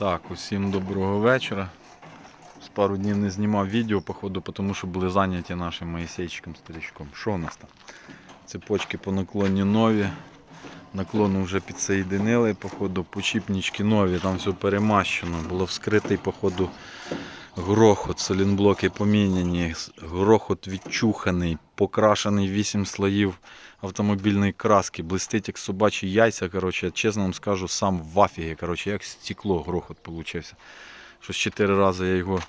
Так, усім доброго вечора. З пару днів не знімав відео, походу, тому що були зайняті нашим Моїсейчиком старичком. Що у нас там? Цепочки по наклоні нові. Наклону вже підсоєдинили, походу, почіпнички нові, там все перемащено. Було вскритий, походу, грохот, солінблоки поміняні, грохот відчуханий, покрашений 8 слоїв автомобільної краски, блистить як собачі яйця. Коротше, чесно вам скажу, сам в афігі, коротше, як стекло грохот получився. Щось 4 рази я його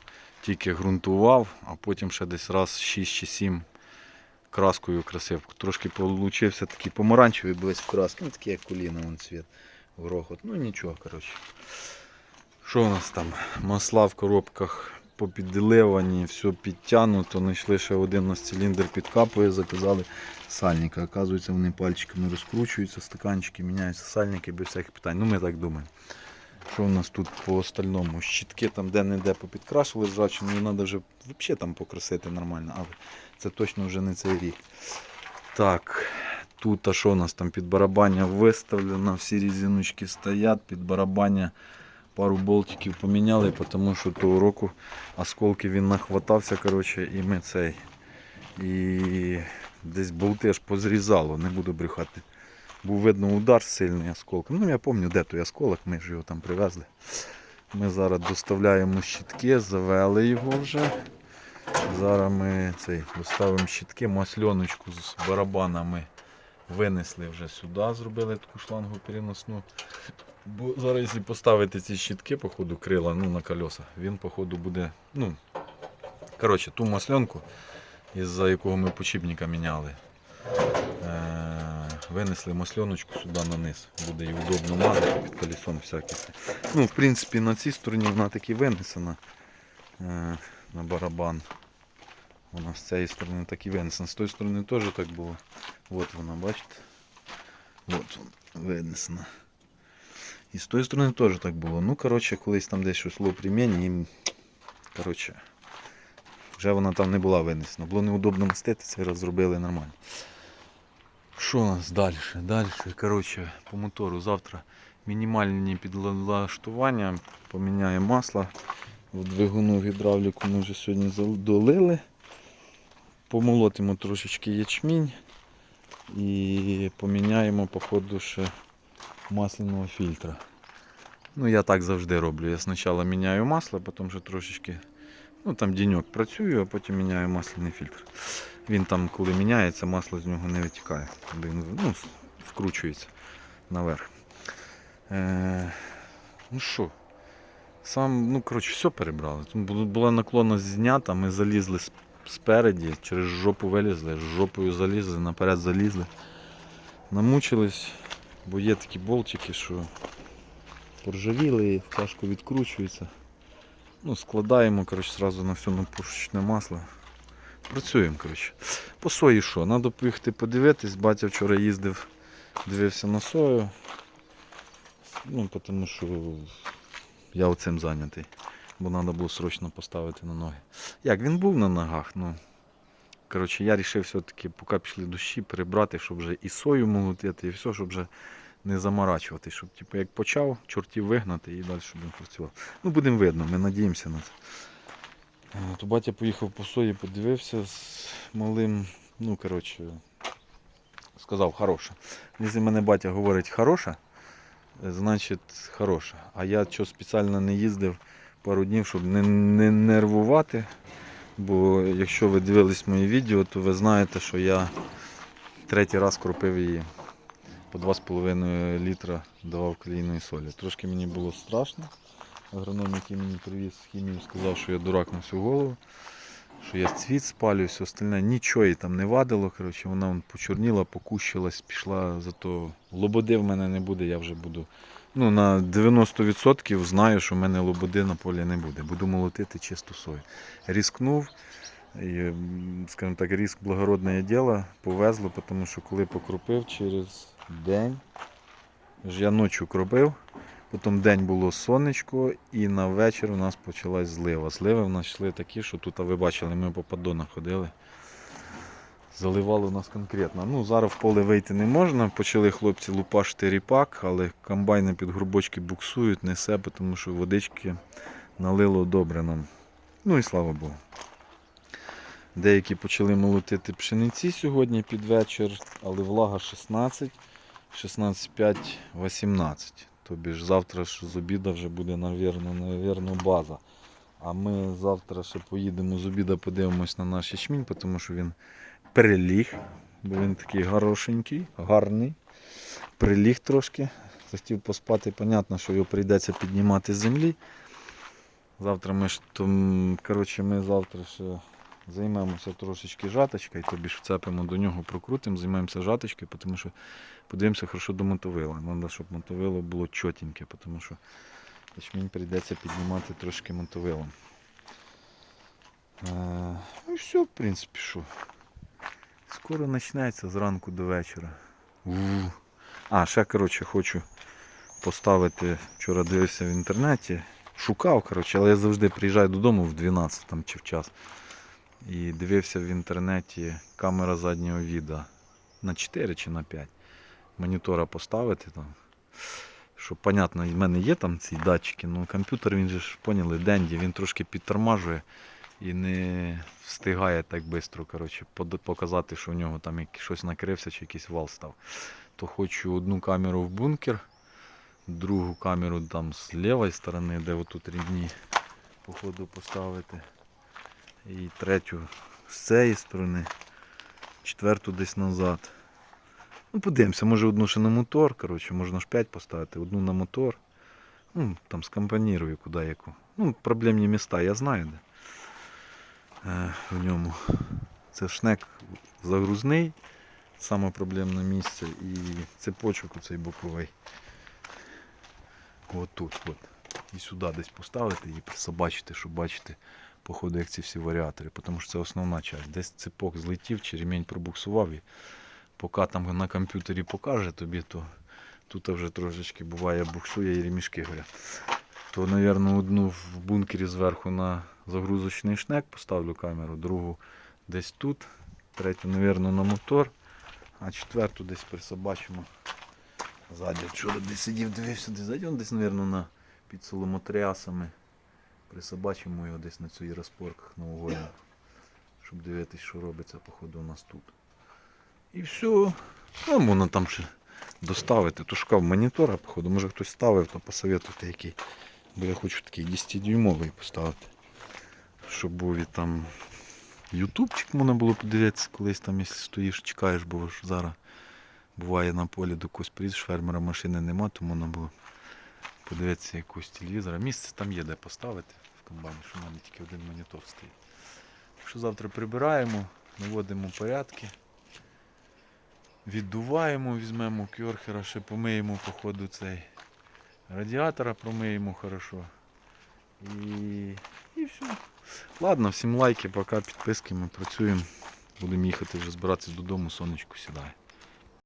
тільки ґрунтував, а потім ще десь раз 6 чи 7 краскою красив. Трошки получився такий помаранчевий близь в краски, ну такий як коліна вон цвіт. Грохот. Ну нічого, коротше. Що у нас там? Масла в коробках попідливані, все підтягнуто. Знайшли ще один у нас циліндр підкапує, заказали сальника. Оказується, вони пальчиками розкручуються, стаканчики міняються, сальники без всяких питань. Ну ми так думаємо. Що у нас тут по остальному? Щітки там де-не-де попідкрашили ржавчину, ну треба вже взагалі там покрасити нормально, але це точно вже не цей рік. Так, тут а що у нас там під барабання виставлено, всі різиночки стоять, під барабання пару болтиків поміняли, тому що того року осколки він нахватався, коротше, і ми цей. І десь болти аж позрізало, не буду брехати. Був видно удар сильний осколком. Ну я пам'ятаю, де той осколок, ми ж його там привезли. Ми зараз доставляємо щітки, завели його вже. Зараз ми цей, доставимо щітки, масльоночку з барабанами винесли вже сюди, зробили таку шлангу переносну. Бо зараз, якщо поставити ці щітки, по ходу крила ну, на колеса, він по ходу буде. ну, Коротше, ту масленку, із-за якого ми почіпника міняли. Е, винесли масленочку сюди на низ. Буде і удобно мазати під колесом всяке. Ну, в принципі, на цій стороні вона таки винесена е, на барабан. Вона з цієї сторони так і винесена. З тої сторони теж так було. От вона, бачите? От вона винесена. І з тої сторони теж так було. Ну, коротше, колись там десь щось було примінні, і, коротше, вже вона там не була винесена. Було неудобно мастити, це раз зробили нормально. Що у нас далі? Далі, коротше, по мотору завтра мінімальні підлаштування, поміняємо масло. В двигуну гідравліку ми вже сьогодні долили. Помолотимо трошечки ячмінь і поміняємо, походу, ще масляного фільтра. Ну, я так завжди роблю. Я спочатку міняю масло, потім вже трошечки, ну там деньок працюю, а потім міняю масляний фільтр. Він там, коли міняється, масло з нього не витікає. Він ну, вкручується наверх. Е, ну що, сам, ну коротше, все перебрали. Була наклонність знята, ми залізли спереді, через жопу вилізли, з жопою залізли, наперед залізли. Намучились, бо є такі болтики, що поржавіли, в кашку відкручуються. Ну, складаємо, коротше, сразу на все пушечне масло. Працюємо, коротше. По сої що? Треба поїхати подивитись. Батя вчора їздив, дивився на сою. Ну, тому що я оцим зайнятий. Бо треба було срочно поставити на ноги. Як він був на ногах, ну. Коротше, я вирішив все-таки, поки пішли дощі, прибрати, щоб вже і сою молотити, і все, щоб вже не заморачувати. Щоб типу, як почав, чортів вигнати і далі, він працював. Ну, будемо видно, ми надіємося на це. Е, То батя поїхав по сої, подивився з малим. Ну, коротше, сказав хороша. Якщо мене батя говорить хороша, е, значить хороша. А я що спеціально не їздив пару днів, щоб не, не нервувати. Бо якщо ви дивились мої відео, то ви знаєте, що я третій раз кропив її по 2,5 літра давав калійної солі. Трошки мені було страшно. Агроном, який мені привіз хімію, сказав, що я дурак на всю голову, що я цвіт спалю, все остальне. Нічого їй там не вадило. Коротше, вона вон почорніла, покущилась, пішла, зато лободи в мене не буде, я вже буду. Ну, на 90% знаю, що в мене лободи на полі не буде. Буду молотити чисту сою. Різкнув. І, скажімо так, риск благородне діло, повезло, тому що коли покропив через день, я ночі кропив, потім день було сонечко, і на вечір у нас почалась злива. Зливи в нас йшли такі, що тут, а ви бачили, ми по поддонах ходили. Заливало нас конкретно. Ну, зараз в поле вийти не можна. Почали хлопці лупашити ріпак, але комбайни під грубочки буксують, несе, тому що водички налило добре нам. Ну і слава Богу. Деякі почали молотити пшениці сьогодні під вечір, але влага 16, 16,5, 18. Тобі ж завтра ж з обіда вже буде, навірно, навірно, база. А ми завтра ще поїдемо з обіда, подивимось на наш ячмінь, тому що він приліг, бо він такий хорошенький, гарний. Приліг трошки. Захотів поспати, понятно, що його прийдеться піднімати з землі. Завтра ми ж там, коротше, ми завтра ще займемося трошечки жаточкою, тобі ж вцепимо до нього, прокрутимо, займемося жаточкою, тому що подивимося хорошо до мотовила. Треба, щоб мотовило було чотеньке, тому що ячмінь прийдеться піднімати трошки мотовилом. Е, ну і все, в принципі, що. Скоро почнеться зранку до вечора. А, ще, коротше, хочу поставити, вчора дивився в інтернеті, шукав, коротше, але я завжди приїжджаю додому в 12 там, чи в час. І дивився в інтернеті камера заднього відео на 4 чи на 5. Монітора поставити там. Щоб, понятно, в мене є там ці датчики, але комп'ютер він же ж поняли, денді, він трошки підтормажує і не встигає так швидко коротше, показати, що в нього там щось накрився чи якийсь вал став. То хочу одну камеру в бункер, другу камеру там з лівої сторони, де отут рівні, походу поставити. І третю з цієї сторони, четверту десь назад. Ну, подивимося, може одну ще на мотор, коротше, можна ж 5 поставити, одну на мотор. Ну, там скомпонірую куди яку. Ну, проблемні міста, я знаю де. Е, в ньому. Це шнек загрузний, саме проблемне місце. І цепочок оцей боковий. От от. І сюди десь поставити і присобачити, щоб бачити, походу, як ці всі варіатори. Тому що це основна часть. Десь цепок злетів чи ремінь пробуксував. І поки там на комп'ютері покаже тобі, то тут вже трошечки буває буксує і ремішки горять. То, мабуть, одну в бункері зверху на загрузочний шнек поставлю камеру, другу десь тут, третю, мабуть, на мотор, а четверту десь присобачимо ззаді. Вчора десь сидів, дивився, десь ззаді, десь, мабуть, на під соломотрясами. Присобачимо його десь на цій розпорках на угольник, щоб дивитися, що робиться, походу, у нас тут. І все. Ну, можна там ще доставити. То шукав монітора, походу, може хтось ставив, то посоветуйте який. Бо я хочу такий 10-дюймовий поставити. Щоб був і там ютубчик можна було подивитися колись там, якщо стоїш, чекаєш, бо ж зараз буває на полі до когось приїздиш, фермера машини нема, то можна було подивитися якогось телевізора. Місце там є де поставити в комбайні, що в мене тільки один монітор стоїть. Так що завтра прибираємо, наводимо порядки. Віддуваємо, візьмемо кьорхера, ще помиємо по ходу цей радіатора, промиємо хорошо. І, і все. Ладно, всім лайки, пока підписки, ми працюємо. Будемо їхати вже збиратися додому, сонечко сідає.